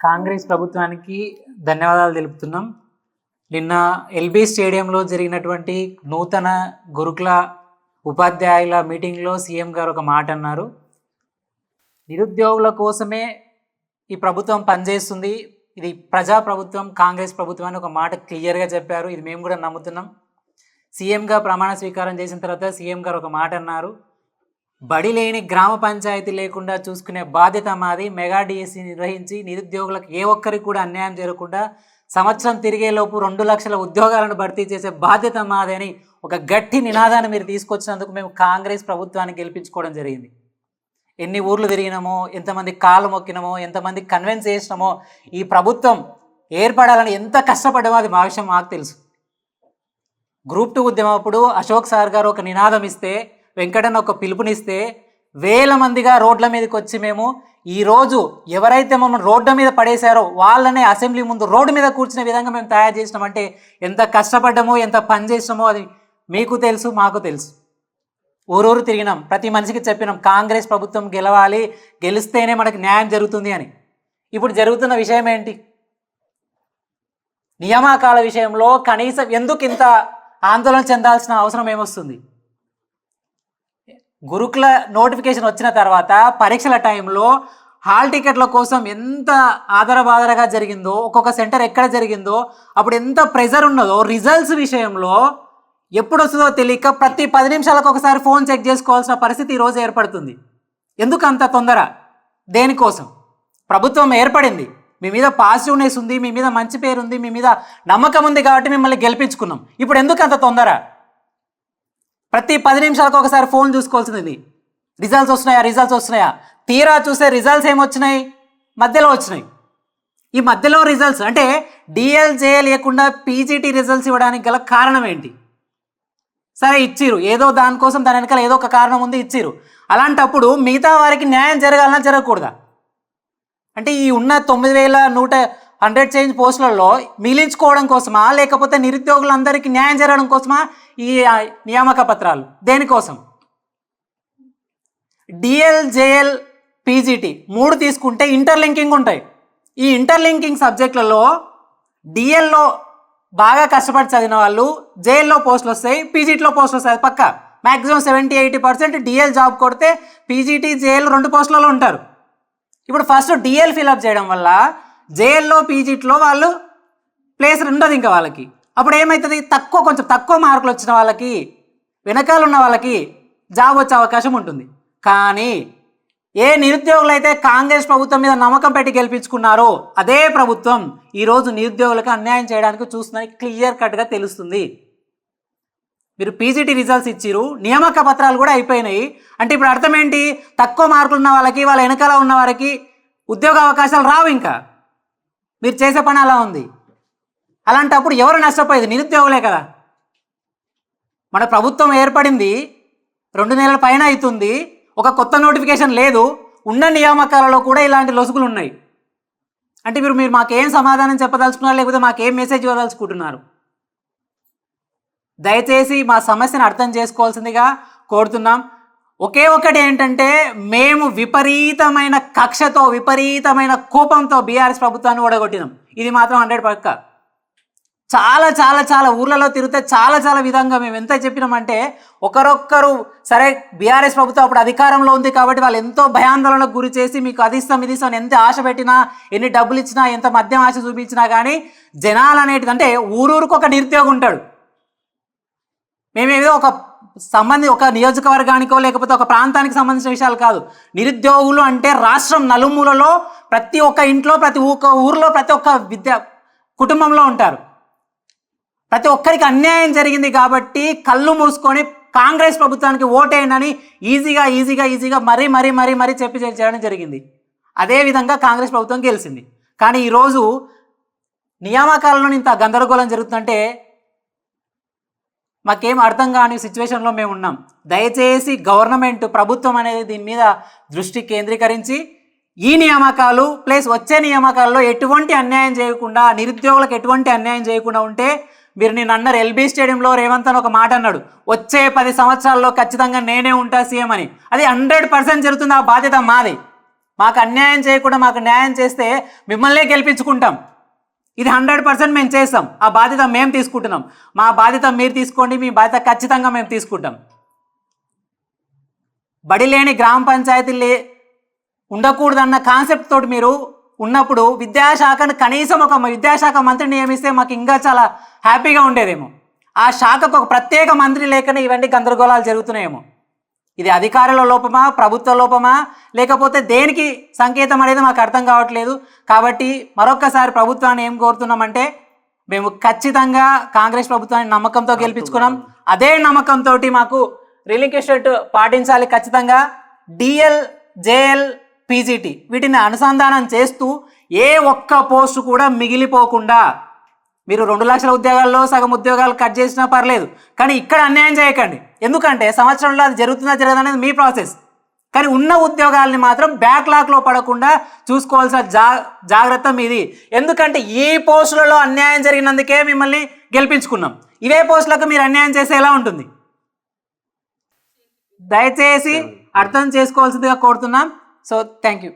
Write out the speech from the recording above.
కాంగ్రెస్ ప్రభుత్వానికి ధన్యవాదాలు తెలుపుతున్నాం. నిన్న ఎల్బీ స్టేడియంలో జరిగినటువంటి నూతన గురుకుల ఉపాధ్యాయుల మీటింగ్లో సీఎం గారు ఒక మాట అన్నారు. నిరుద్యోగుల కోసమే ఈ ప్రభుత్వం పనిచేస్తుంది. ఇది ప్రజా ప్రభుత్వం కాంగ్రెస్ ప్రభుత్వం అని ఒక మాట క్లియర్గా చెప్పారు. ఇది మేము కూడా నమ్ముతున్నాం. సీఎంగా ప్రమాణ స్వీకారం చేసిన తర్వాత సీఎం గారు ఒక మాట అన్నారు. బడి లేని గ్రామ పంచాయతీ లేకుండా చూసుకునే బాధ్యత మాది. మెగా డిఎస్సి నిర్వహించి నిరుద్యోగులకు ఏ ఒక్కరికి కూడా అన్యాయం జరగకుండా సంవత్సరం తిరిగేలోపు రెండు లక్షల ఉద్యోగాలను భర్తీ చేసే బాధ్యత మాది అని ఒక గట్టి నినాదాన్ని మీరు తీసుకొచ్చినందుకు మేము కాంగ్రెస్ ప్రభుత్వాన్ని గెలిపించుకోవడం జరిగింది. ఎన్ని ఊర్లు తిరిగినామో ఎంతమంది కాళ్ళు మొక్కినామో ఎంతమంది కన్విన్స్ చేసినామో ఈ ప్రభుత్వం ఏర్పడాలని ఎంత కష్టపడ్డామో అది మా విషయం మాకు తెలుసు. గ్రూప్ టూ ఉద్యమం అప్పుడు అశోక్ సార్ గారు ఒక నినాదం ఇస్తే వెంకటన్న ఒక పిలుపునిస్తే వేల మందిగా రోడ్ల మీదకి వచ్చి మేము ఈరోజు ఎవరైతే మమ్మల్ని రోడ్ల మీద పడేశారో వాళ్ళనే అసెంబ్లీ ముందు రోడ్డు మీద కూర్చునే విధంగా మేము తయారు చేసినామంటే ఎంత కష్టపడ్డామో ఎంత పని చేసినామో అది మీకు తెలుసు మాకు తెలుసు. ఊరూరు తిరిగినాం. ప్రతి మనిషికి చెప్పినాం కాంగ్రెస్ ప్రభుత్వం గెలవాలి గెలిస్తేనే మనకు న్యాయం జరుగుతుంది అని. ఇప్పుడు జరుగుతున్న విషయం ఏంటి? నియామకాల విషయంలో కనీసం ఎందుకు ఇంత ఆందోళన చెందాల్సిన అవసరం ఏమొస్తుంది? గురుకుల నోటిఫికేషన్ వచ్చిన తర్వాత పరీక్షల టైంలో హాల్ టికెట్ల కోసం ఎంత ఆదరబాదరగా జరిగిందో ఒక్కొక్క సెంటర్ ఎక్కడ జరిగిందో అప్పుడు ఎంత ప్రెజర్ ఉన్నదో రిజల్ట్స్ విషయంలో ఎప్పుడు వస్తుందో తెలియక ప్రతి పది నిమిషాలకు ఒకసారి ఫోన్ చెక్ చేసుకోవాల్సిన పరిస్థితి ఈరోజు ఏర్పడుతుంది. ఎందుకు అంత తొందర? దేనికోసం? ప్రభుత్వం ఏర్పడింది. మీ మీద పాజిటివ్నెస్ ఉంది మీ మీద మంచి పేరు ఉంది మీ మీద నమ్మకం ఉంది కాబట్టి మిమ్మల్ని గెలిపించుకున్నాం. ఇప్పుడు ఎందుకు అంత తొందర? ప్రతి పది నిమిషాలకు ఒకసారి ఫోన్ చూసుకోవాల్సింది రిజల్ట్స్ వస్తున్నాయా? రిజల్ట్స్ వస్తున్నాయా? తీరా చూసే రిజల్ట్స్ ఏమొచ్చినాయి మధ్యలో వచ్చినాయి. ఈ మధ్యలో రిజల్ట్స్ అంటే డిఎల్ లేకుండా పీజీటీ రిజల్ట్స్ ఇవ్వడానికి గల కారణం ఏంటి? సరే ఇచ్చిరు. ఏదో దానికోసం దాని వెనకాల ఏదో ఒక కారణం ఉంది ఇచ్చిరు. అలాంటప్పుడు మిగతా వారికి న్యాయం జరగాలన్నా జరగకూడదా? అంటే ఈ ఉన్న తొమ్మిది వేల నూట హండ్రెడ్ చేంజ్ పోస్టులలో మిగిలించుకోవడం కోసమా? లేకపోతే నిరుద్యోగులందరికీ న్యాయం జరగడం కోసమా? ఈ నియామక పత్రాలు దేనికోసం? డిఎల్ జేఎల్ పీజీటీ మూడు తీసుకుంటే ఇంటర్లింకింగ్ ఉంటాయి. ఈ ఇంటర్లింకింగ్ సబ్జెక్టులలో డిఎల్లో బాగా కష్టపడి చదివిన వాళ్ళు జేఎల్లో పోస్టులు వస్తాయి పీజీటీలో పోస్టులు వస్తాయి పక్క. Maximum seventy eighty percent DL job కొడితే పీజీటీ జేఎల్ రెండు పోస్టులలో ఉంటారు. ఇప్పుడు ఫస్ట్ డిఎల్ ఫిల్అప్ చేయడం వల్ల జేఎల్లో పీజీటీలో వాళ్ళు ప్లేస్ ఉండదు ఇంకా వాళ్ళకి. అప్పుడు ఏమవుతుంది తక్కువ కొంచెం తక్కువ మార్కులు వచ్చిన వాళ్ళకి వెనకాల ఉన్న వాళ్ళకి జాబ్ వచ్చే అవకాశం ఉంటుంది. కానీ ఏ నిరుద్యోగులు అయితే కాంగ్రెస్ ప్రభుత్వం మీద నమ్మకం పెట్టి గెలిపించుకున్నారో అదే ప్రభుత్వం ఈరోజు నిరుద్యోగులకు అన్యాయం చేయడానికి చూస్తుందని క్లియర్ కట్గా తెలుస్తుంది. మీరు పీజీటీ రిజల్ట్స్ ఇచ్చిరు నియామక పత్రాలు కూడా అయిపోయినాయి. అంటే ఇప్పుడు అర్థం ఏంటి? తక్కువ మార్కులు ఉన్న వాళ్ళకి వాళ్ళ వెనకాల ఉన్న వారికి ఉద్యోగ అవకాశాలు రావు ఇంకా. మీరు చేసే పని అలా ఉంది. అలాంటప్పుడు ఎవరు నష్టపోయేది? నిరుద్యోగులే కదా. మన ప్రభుత్వం ఏర్పడింది రెండు నెలల పైన అవుతుంది ఒక కొత్త నోటిఫికేషన్ లేదు ఉన్న నియామకాలలో కూడా ఇలాంటి లొసుగులు ఉన్నాయి. అంటే మీరు మీరు మాకేం సమాధానం చెప్పదలుచుకున్నారు లేకపోతే మాకేం మెసేజ్ ఇవ్వదలుచుకుంటున్నారు? దయచేసి మా సమస్యను అర్థం చేసుకోవాల్సిందిగా కోరుతున్నాం. ఒకే ఒకటి ఏంటంటే మేము విపరీతమైన కక్షతో విపరీతమైన కోపంతో బీఆర్ఎస్ ప్రభుత్వాన్ని ఓడగొట్టినాం. ఇది మాత్రం హండ్రెడ్ పక్క. చాలా చాలా చాలా ఊర్లలో తిరిగితే చాలా చాలా విధంగా మేము ఎంత చెప్పినామంటే ఒకరొక్కరు సరే బీఆర్ఎస్ ప్రభుత్వం అప్పుడు అధికారంలో ఉంది కాబట్టి వాళ్ళు ఎంతో భయాందోళనకు గురి చేసి మీకు అది ఇస్తాం ఇది ఇస్తాం ఎంత ఆశ పెట్టినా ఎన్ని డబ్బులు ఇచ్చినా ఎంత మద్యం ఆశ చూపించినా కానీ జనాలు అనేటిది అంటే ఊరూరుకు ఒక నిరుద్యోగి ఉంటాడు. మేమేదో ఒక సంబంధి ఒక నియోజకవర్గానికో లేకపోతే ఒక ప్రాంతానికి సంబంధించిన విషయాలు కాదు. నిరుద్యోగులు అంటే రాష్ట్రం నలుమూలలో ప్రతి ఒక్క ఇంట్లో ప్రతి ఒక్క ఊరిలో ప్రతి ఒక్క విద్య కుటుంబంలో ఉంటారు. ప్రతి ఒక్కరికి అన్యాయం జరిగింది కాబట్టి కళ్ళు మూసుకొని కాంగ్రెస్ ప్రభుత్వానికి ఓటేయండి ఈజీగా ఈజీగా ఈజీగా మరీ మరీ మరీ మరీ చెప్పి చేయడం జరిగింది. అదేవిధంగా కాంగ్రెస్ ప్రభుత్వం గెలిచింది. కానీ ఈరోజు నియామకాలలో ఇంత గందరగోళం జరుగుతుందంటే మాకేం అర్థం కాని సిచ్యువేషన్లో మేము ఉన్నాం. దయచేసి గవర్నమెంట్ ప్రభుత్వం అనేది దీని మీద దృష్టి కేంద్రీకరించి ఈ నియామకాలు ప్లస్ వచ్చే నియామకాల్లో ఎటువంటి అన్యాయం చేయకుండా నిరుద్యోగులకు ఎటువంటి అన్యాయం చేయకుండా ఉంటే మీరు నేను అన్నారు ఎల్బీ స్టేడియంలో రేవంత్ అని ఒక మాట అన్నాడు. వచ్చే పది సంవత్సరాల్లో ఖచ్చితంగా నేనే ఉంటా సీఎం అని. అది హండ్రెడ్ పర్సెంట్ జరుగుతుంది ఆ బాధ్యత మాది. మాకు అన్యాయం చేయకుండా మాకు న్యాయం చేస్తే మిమ్మల్నే గెలిపించుకుంటాం. ఇది హండ్రెడ్ పర్సెంట్ మేము చేస్తాం. ఆ బాధ్యత మేము తీసుకుంటున్నాం. మా బాధ్యత మీరు తీసుకోండి మీ బాధ్యత ఖచ్చితంగా మేము తీసుకుంటాం. బడి లేని గ్రామ పంచాయతీ లే ఉండకూడదన్న కాన్సెప్ట్ తోటి మీరు ఉన్నప్పుడు విద్యాశాఖను కనీసం ఒక విద్యాశాఖ మంత్రిని నియమిస్తే మాకు ఇంకా చాలా హ్యాపీగా ఉండేదేమో. ఆ శాఖకు ఒక ప్రత్యేక మంత్రి లేకనే ఇవన్నీ గందరగోళాలు జరుగుతున్నాయేమో. ఇది అధికారుల లోపమా ప్రభుత్వ లోపమా లేకపోతే దేనికి సంకేతం అనేది మాకు అర్థం కావట్లేదు. కాబట్టి మరొక్కసారి ప్రభుత్వాన్ని ఏం కోరుతున్నామంటే మేము ఖచ్చితంగా కాంగ్రెస్ ప్రభుత్వాన్ని నమ్మకంతో గెలిపించుకున్నాం. అదే నమ్మకంతో మాకు రిలింక్విస్టెడ్ పాటించాలి ఖచ్చితంగా. డిఎల్ జేఎల్ పీజీటీ వీటిని అనుసంధానం చేస్తూ ఏ ఒక్క పోస్టు కూడా మిగిలిపోకుండా మీరు రెండు లక్షల ఉద్యోగాల్లో సగం ఉద్యోగాలు కట్ చేసినా పర్లేదు కానీ ఇక్కడ అన్యాయం చేయకండి. ఎందుకంటే సంవత్సరంలో అది జరుగుతుందా జరగదు అనేది మీ ప్రాసెస్. కానీ ఉన్న ఉద్యోగాల్ని మాత్రం బ్యాక్లాగ్లో పడకుండా చూసుకోవాల్సిన జా జాగ్రత్త మీది. ఎందుకంటే ఈ పోస్టులలో అన్యాయం జరిగినందుకే మిమ్మల్ని గెలిపించుకున్నాం. ఇవే పోస్టులకు మీరు అన్యాయం చేస్తే ఎలా ఉంటుంది? దయచేసి అర్థం చేసుకోవాల్సిందిగా కోరుతున్నాం. So thank you.